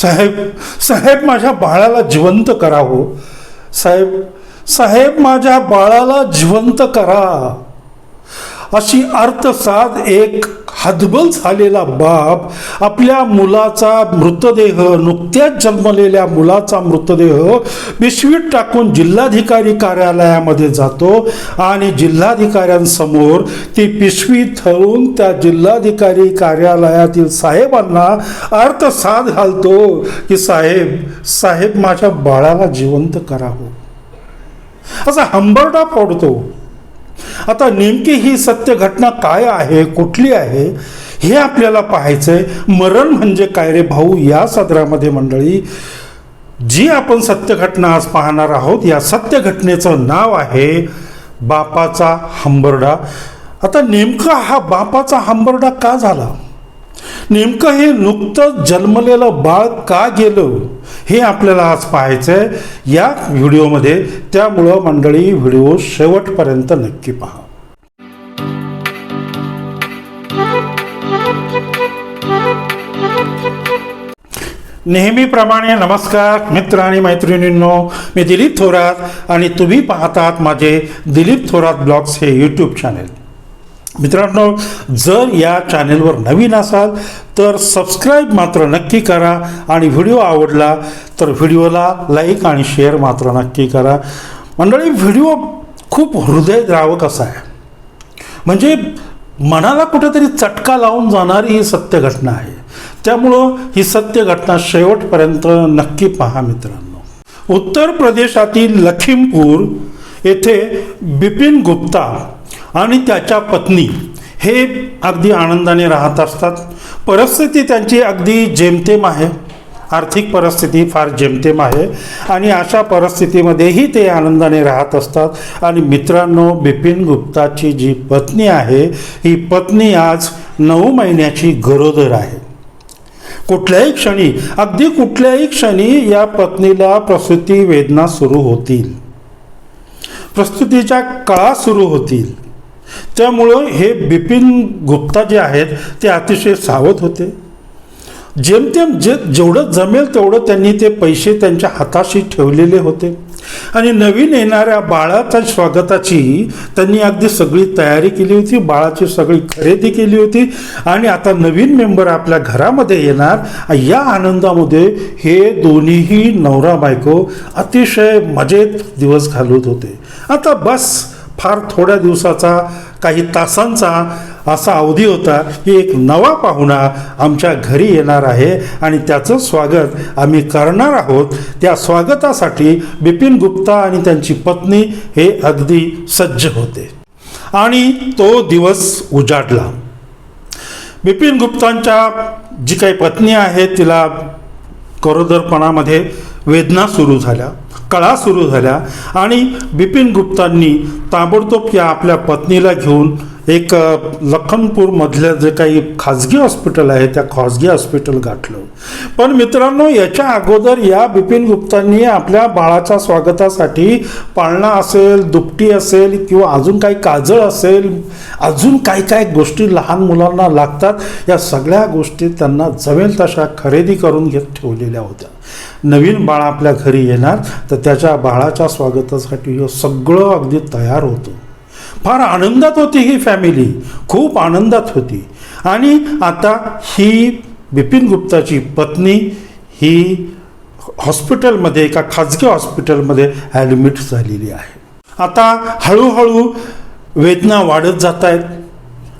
साहेब साहेब माझ्या बाळाला जिवंत करा हो. साहेब साहेब माझ्या बाळाला जिवंत करा. अशी अर्थसाध एक हतबल झालेला बाप आपल्या मुलाचा मृतदेह नुकत्याच जन्मलेल्या मुलाचा मृतदेह पिशवीत टाकून जिल्हाधिकारी कार्यालयामध्ये जातो आणि जिल्हाधिकाऱ्यांसमोर ती पिशवी ठरवून त्या जिल्हाधिकारी कार्यालयातील साहेबांना अर्थसाध घालतो की साहेब साहेब माझ्या बाळाला जिवंत करावं. असा हंबरडा पडतो आता नेमकी ही सत्य घटना काय आहे कुठली आहे हे आपल्याला पाहायचंय. मरण म्हणजे काय रे भाऊ? या सदरामध्ये मंडळी जी आपण सत्य घटना आज पाहणार आहोत या सत्य घटनेचं नाव आहे बापाचा हंबरडा. आता नेमका हा बापाचा हंबरडा का झाला? नेमकं हे नुकतंच जन्मलेलं बाळ का गेलं हे आपल्याला आज पाहायचं आहे या व्हिडिओमध्ये त्यामुळं मंडळी व्हिडिओ शेवटपर्यंत नक्की पहा. नेहमीप्रमाणे नमस्कार मित्र आणि मैत्रिणींनो मी दिलीप थोरात आणि तुम्ही पाहतात माझे दिलीप थोरात ब्लॉग्स हे यूट्यूब चॅनेल मित्रांनो जर या चॅनेलवर नवीन असाल तर सबस्क्राईब मात्र नक्की करा आणि व्हिडिओ आवडला तर व्हिडिओला लाईक आणि शेअर मात्र नक्की करा. मंडळी व्हिडिओ खूप हृदयद्रावक असा आहे. म्हणजे मनाला कुठेतरी चटका लावून जाणारी ही सत्य घटना आहे. त्यामुळं ही सत्य घटना शेवटपर्यंत नक्की पहा मित्रांनो. उत्तर प्रदेशातील लखीमपूर येथे बिपिन गुप्ता आणि त्याच्या पत्नी हे अगदी आनंदाने राहत असतात. परिस्थिती त्यांची अगदी जेमतेम आहे. आर्थिक परिस्थिती फार जेमतेम आहे. आणि अशा परिस्थितीमध्येही ते आनंदाने राहत असतात. आणि मित्रांनो बिपिन गुप्ताची जी पत्नी आहे ही पत्नी आज नऊ महिन्याची गरोदर आहे. कुठल्याही क्षणी अगदी कुठल्याही क्षणी या पत्नीला प्रसूती वेदना सुरू होतील. प्रस्तुतीच्या कळा सुरू होतील. त्यामुळं हे बिपिन गुप्ता जे आहेत ते अतिशय सावध होते. जेमतेम जे जेवढं जमेल तेवढं त्यांनी ते पैसे त्यांच्या हाताशी ठेवलेले होते. आणि नवीन येणाऱ्या बाळाच्या स्वागताची त्यांनी अगदी सगळी तयारी केली होती बाळाची सगळी खरेदी केली होती. आणि आता नवीन मेंबर आपल्या घरामध्ये येणार या आनंदामध्ये हे दोन्हीही नवरा बायको अतिशय मजेत दिवस घालवत होते. आता बस फार थोड्या दिवसाचा काही तासांचा असा अवधी होता की एक नवा पाहुणा आमच्या घरी येणार आहे आणि त्याचं स्वागत आम्ही करणार आहोत. त्या स्वागतासाठी बिपिन गुप्ता आणि त्यांची पत्नी हे अगदी सज्ज होते. आणि तो दिवस उजाडला. बिपिन गुप्तांच्या जी काही पत्नी आहे तिला गरोदरपणामध्ये वेदना सुरू झाल्या कळा सुरू झाल्या आणि बिपिन गुप्तांनी ताबडतोब या आपल्या पत्नीला घेऊन एक लखनपूरमधल्या लखनपूरमधलं जे काही खाजगी हॉस्पिटल आहे त्या खाजगी हॉस्पिटल गाठलं. पण मित्रांनो याच्या अगोदर या बिपिन गुप्तांनी आपल्या बाळाच्या स्वागतासाठी पाळणा असेल दुपटी असेल किंवा अजून काही काजळ असेल अजून काही काय गोष्टी लहान मुलांना लागतात या सगळ्या गोष्टी त्यांना जमेल तशा खरेदी करून घेत ठेवलेल्या होत्या. नवीन बाळ आपल्या घरी येणार तर त्याच्या बाळाच्या स्वागतासाठी हे सगळं अगदी तयार होतं. फार आनंदात होती ही फॅमिली खूप आनंदात होती. आणि आता ही बिपिन गुप्ताची पत्नी ही हॉस्पिटलमध्ये एका खाजगी हॉस्पिटलमध्ये ॲडमिट झालेली आहे. आता हळूहळू वेदना वाढत जात आहेत.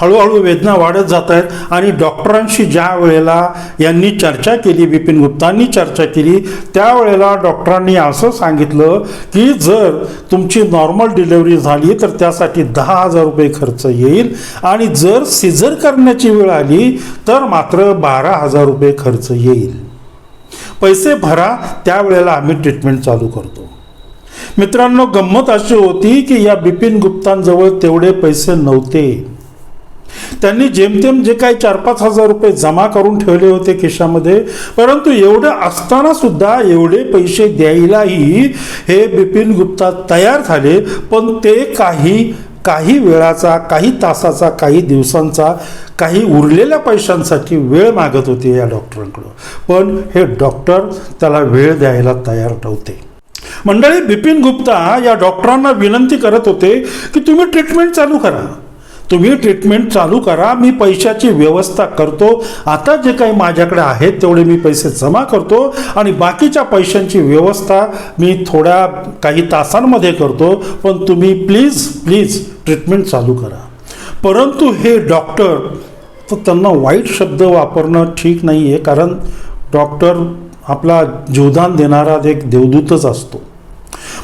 हळूहळू वेदना वाढत जात आहेत. आणि डॉक्टरांशी ज्या वेळेला यांनी चर्चा केली बिपिन गुप्तांनी चर्चा केली त्यावेळेला डॉक्टरांनी असं सांगितलं की जर तुमची नॉर्मल डिलेवरी झाली तर त्यासाठी दहा हजार रुपये खर्च येईल. आणि जर सिझर करण्याची वेळ आली तर मात्र बारा हजार रुपये खर्च येईल. पैसे भरा त्यावेळेला आम्ही ट्रीटमेंट चालू करतो. मित्रांनो गंमत अशी होती की या बिपिन गुप्तांजवळ तेवढे पैसे नव्हते. त्यांनी जेमतेम जे काही चार पाच हजार रुपये जमा करून ठेवले होते खिशामध्ये परंतु एवढं असताना सुद्धा एवढे पैसे द्यायलाही हे बिपिन गुप्ता तयार झाले. पण ते काही काही वेळाचा काही तासाचा काही दिवसांचा काही उरलेल्या पैशांसाठी वेळ मागत होते या डॉक्टरांकडं. पण हे डॉक्टर त्याला वेळ द्यायला तयार नव्हते. मंडळी बिपिन गुप्ता या डॉक्टरांना विनंती करत होते की तुम्ही ट्रीटमेंट चालू करा. तुम्ही ट्रीटमेंट चालू करा मी पैशाची व्यवस्था करतो. आता जे काही माझ्याकडे आहेत तेवढे मी पैसे जमा करतो आणि बाकीच्या पैशांची व्यवस्था मी थोड्या काही तासांमध्ये करतो. पण तुम्ही प्लीज प्लीज ट्रीटमेंट चालू करा. परंतु हे डॉक्टर तर त्यांना वाईट शब्द वापरणं ठीक नाही आहे कारण डॉक्टर आपला जीवदान देणारा एक देवदूतच असतो.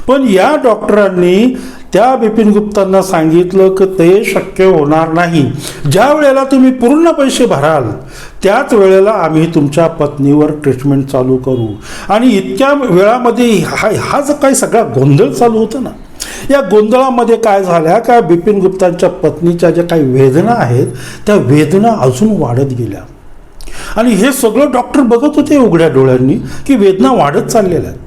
पण या डॉक्टरांनी त्या बिपिन गुप्तांना सांगितलं की ते शक्य होणार नाही. ज्या वेळेला तुम्ही पूर्ण पैसे भराल त्याच वेळेला आम्ही तुमच्या पत्नीवर ट्रीटमेंट चालू करू. आणि इतक्या वेळामध्ये हा हा जो काही सगळा गोंधळ चालू होता ना. या गोंधळामध्ये काय झाल्या का बिपिन गुप्तांच्या पत्नीच्या ज्या काही वेदना आहेत त्या वेदना अजून वाढत गेल्या. आणि हे सगळं डॉक्टर बघत होते उघड्या डोळ्यांनी की वेदना वाढत चाललेल्या आहेत.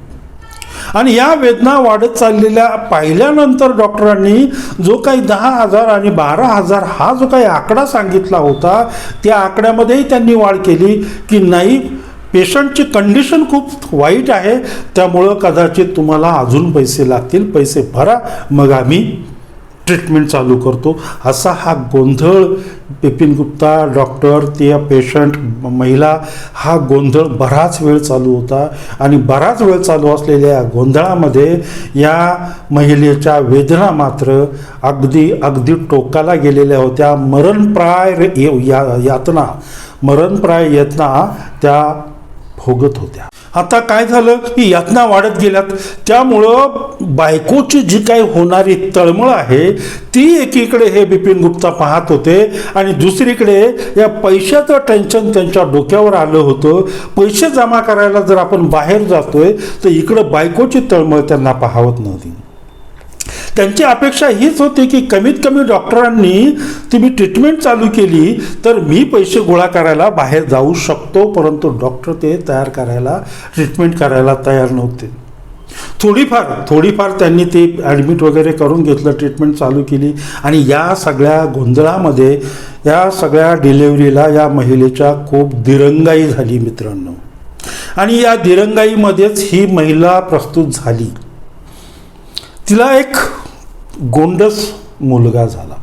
आणि या वेदना वाढत चाललेल्या पाहिल्यानंतर डॉक्टरांनी जो काही दहा हजार आणि बारा हजार हा जो काही आकडा सांगितला होता त्या आकड्यामध्येही त्यांनी वाढ केली की नाही पेशंटची कंडिशन खूप वाईट आहे त्यामुळं कदाचित तुम्हाला अजून पैसे लागतील पैसे भरा मग आम्ही ट्रीटमेंट चालू करतो. असा हा गोंधळ बिपिन गुप्ता डॉक्टर ते पेशंट महिला हा गोंधळ बराच वेळ चालू होता. आणि बराच वेळ चालू असलेल्या या गोंधळामध्ये या महिलेच्या वेदना मात्र अगदी अगदी टोकाला गेलेल्या होत्या. मरणप्राय या यातना मरणप्राय यातना त्या भोगत होत्या. आता काय झालं? की यातना वाढत गेल्यात. त्यामुळं बायकोची जी काही होणारी तळमळ आहे ती एकीकडे हे बिपिन गुप्ता पाहत होते आणि दुसरीकडे या पैशाचं टेन्शन त्यांच्या डोक्यावर आलं होतं. पैसे जमा करायला जर आपण बाहेर जातोय तर इकडं बायकोची तळमळ त्यांना पाहावत नव्हती. त्यांची अपेक्षा हीच होती की कमीत कमी डॉक्टरांनी तुम्ही ट्रीटमेंट चालू केली तर मी पैसे गोळा करायला बाहेर जाऊ शकतो परंतु डॉक्टर ते तयार करायला ट्रीटमेंट करायला तयार नव्हते. थोडीफार थोडीफार त्यांनी ते ॲडमिट वगैरे करून घेतलं ट्रीटमेंट चालू केली. आणि या सगळ्या गोंधळामध्ये या सगळ्या डिलेवरीला या महिलेच्या खूप दिरंगाई झाली मित्रांनो. आणि या दिरंगाईमध्येच ही महिला प्रस्तुत झाली. तिला एक गोंडस मुलगा झाला.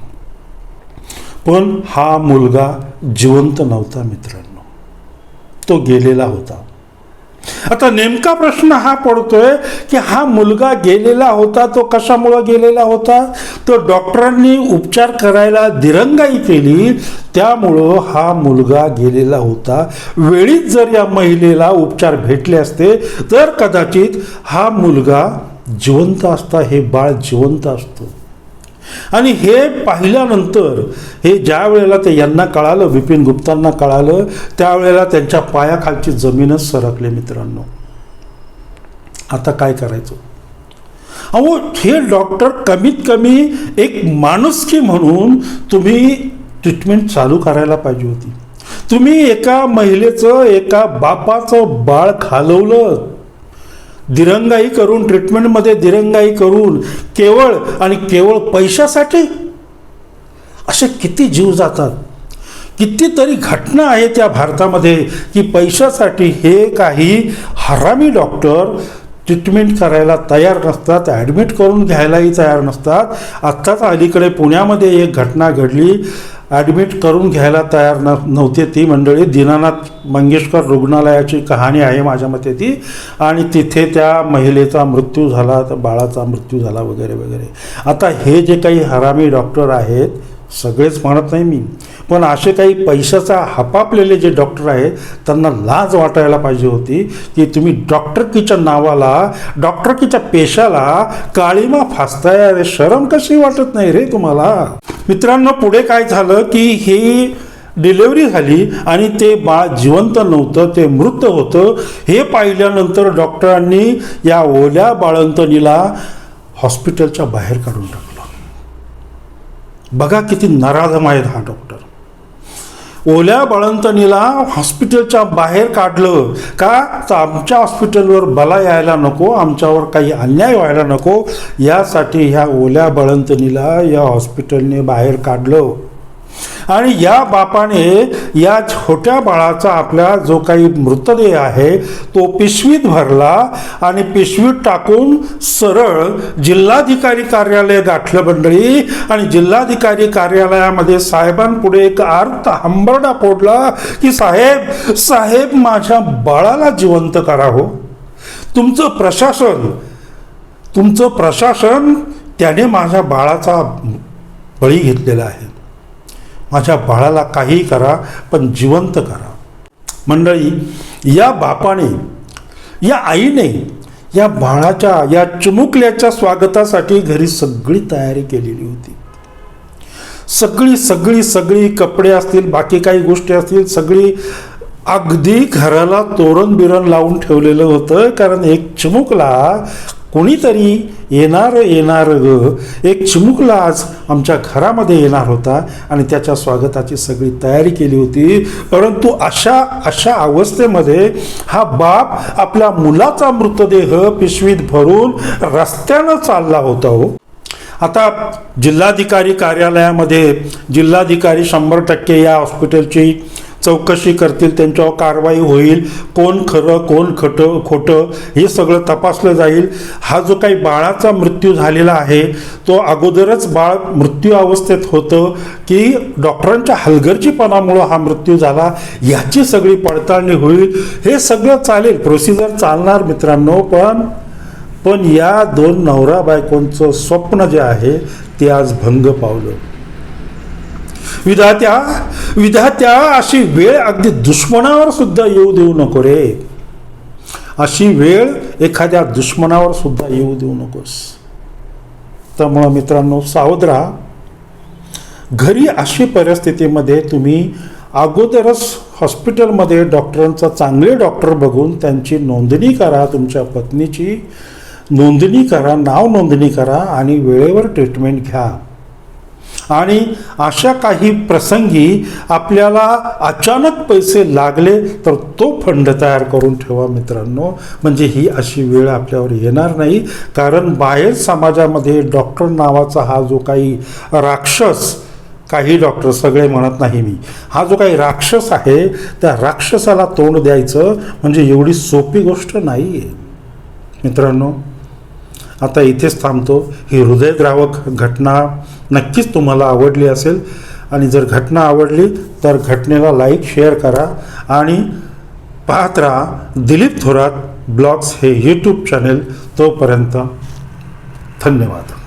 पण हा मुलगा जिवंत नव्हता मित्रांनो. तो गेलेला होता. आता नेमका प्रश्न हा पडतोय की हा मुलगा गेलेला होता तो कशामुळं गेलेला होता? तो डॉक्टरांनी उपचार करायला दिरंगाई केली. त्यामुळं हा मुलगा गेलेला होता. वेळीच जर या महिलेला उपचार भेटले असते तर कदाचित हा मुलगा जिवंत असता हे बाळ जिवंत असतं. आणि हे पाहिल्यानंतर हे ज्या वेळेला ते यांना कळालं विपिन गुप्तांना कळालं त्यावेळेला त्यांच्या पायाखालची जमीनच सरकले मित्रांनो. आता काय करायचं? अहो हे डॉक्टर कमीत कमी एक माणुसकी म्हणून तुम्ही ट्रीटमेंट चालू करायला पाहिजे होती. तुम्ही एका महिलेचं एका बापाचं बाळ खालवलं दिरंगाई करून ट्रीटमेंटमध्ये दिरंगाई करून केवळ आणि केवळ पैशासाठी? असे किती जीव जातात. कितीतरी घटना आहेत या भारतामध्ये की पैशासाठी हे काही हरामी डॉक्टर ट्रीटमेंट करायला तयार नसतात ॲडमिट करून घ्यायलाही तयार नसतात. आत्ताच अलीकडे पुण्यामध्ये एक घटना घडली. ॲडमिट करून घ्यायला तयार न नव्हते ती मंडळी. दीनानाथ मंगेशकर रुग्णालयाची कहाणी आहे माझ्या मते ती. आणि तिथे त्या महिलेचा मृत्यू झाला तर बाळाचा मृत्यू झाला वगैरे वगैरे. आता हे जे काही हरामी डॉक्टर आहेत सगळेच म्हणत नाही मी. पण असे काही पैशाचा हपापलेले जे डॉक्टर आहेत त्यांना लाज वाटायला पाहिजे होती की तुम्ही डॉक्टरकीच्या नावाला डॉक्टरकीच्या पेशाला काळीमा फासताय. अरे शरम कशी वाटत नाही रे तुम्हाला? मित्रांनो पुढे काय झालं की ही डिलेवरी झाली आणि ते बाळ जिवंत नव्हतं ते मृत होतं. हे पाहिल्यानंतर डॉक्टरांनी या ओल्या बाळंतणीला हॉस्पिटलच्या बाहेर काढून टाकलं. बघा किती नराधम आहेत हा डॉक्टर. ओल्या बळंतणीला हॉस्पिटलच्या बाहेर काढलं. का? तर आमच्या हॉस्पिटलवर बला यायला नको आमच्यावर काही अन्याय व्हायला नको. यासाठी ह्या ओल्या बळंतणीला या हॉस्पिटलने बाहेर काढलं. आणि या बापाने या छोट्या बाळाचा आपला जो काही मृतदेह आहे तो पिशवीत भरला आणि पिशवीत टाकून सरळ जिल्हाधिकारी कार्यालय गाठलं मंडळी. आणि जिल्हाधिकारी कार्यालयामध्ये साहेबांपुढे एक अर्थ हंबरडा फोडला की साहेब साहेब माझ्या बाळाला जिवंत करा हो. तुमचं प्रशासन तुमचं प्रशासन त्याने माझ्या बाळाचा बळी घेतलेला आहे. माझ्या बाळाला काहीही करा पण जिवंत करा. मंडळी या बापाने या आईने या बाळाच्या या चुमुकल्याच्या स्वागतासाठी घरी सगळी तयारी केलेली होती. सगळी सगळी सगळी कपडे असतील बाकी काही गोष्टी असतील सगळी अगदी घराला तोरण बिरण लावून ठेवलेलं होतं कारण एक चिमुकला कोणीतरी येणार येणार ग. एक चिमुकला आज आमच्या घरामध्ये येणार होता आणि त्याच्या स्वागताची सगळी तयारी केली होती. परंतु अशा अशा अवस्थेमध्ये हा बाप आपल्या मुलाचा मृतदेह पिशवीत भरून रस्त्यानं चालला होता हो. आता जिल्हाधिकारी कार्यालयामध्ये जिल्हाधिकारी शंभर टक्के या हॉस्पिटलची चौकशी करतील त्यांच्यावर कारवाई होईल कोण खरं कोण खटं खोटं हे सगळं तपासलं जाईल. हा जो काही बाळाचा मृत्यू झालेला आहे तो अगोदरच बाळ मृत्यू अवस्थेत होतं की डॉक्टरांच्या हलगर्जीपणामुळं हा मृत्यू झाला याची सगळी पडताळणी होईल. हे सगळं चालेल प्रोसिजर चालणार मित्रांनो पण पण या दोन नवरा बायकोंचं स्वप्न जे आहे ते आज भंग पावलं. विधात्या विधात्या अशी वेळ अगदी दुश्मनावर सुद्धा येऊ देऊ नको रे. अशी वेळ एखाद्या दुश्मनावर सुद्धा येऊ देऊ नकोस. त्यामुळं मित्रांनो सावध राहा. घरी अशी परिस्थितीमध्ये तुम्ही अगोदरच हॉस्पिटलमध्ये डॉक्टरांचा चांगले डॉक्टर बघून त्यांची नोंदणी करा तुमच्या पत्नीची नोंदणी करा नाव नोंदणी करा आणि वेळेवर ट्रीटमेंट घ्या. आणि अशा काही प्रसंगी आपल्याला अचानक पैसे लागले तर तो फंड तयार करून ठेवा मित्रांनो. म्हणजे ही अशी वेळ आपल्यावर येणार नाही. कारण बाहेर समाजामध्ये डॉक्टर नावाचा हा जो काही राक्षस काही डॉक्टर सगळे म्हणत नाही मी. हा जो काही राक्षस आहे त्या राक्षसाला तोंड द्यायचं म्हणजे एवढी सोपी गोष्ट नाही आहे मित्रांनो आता इथेच थांबतो. ही हृदयद्रावक घटना नक्कीच तुम्हाला आवडली असेल. आणि जर घटना आवडली तर घटनेला लाईक शेअर करा. आणि पाहत राहा दिलीप थोरात ब्लॉग्स हे यूट्यूब चॅनेल तोपर्यंत. धन्यवाद.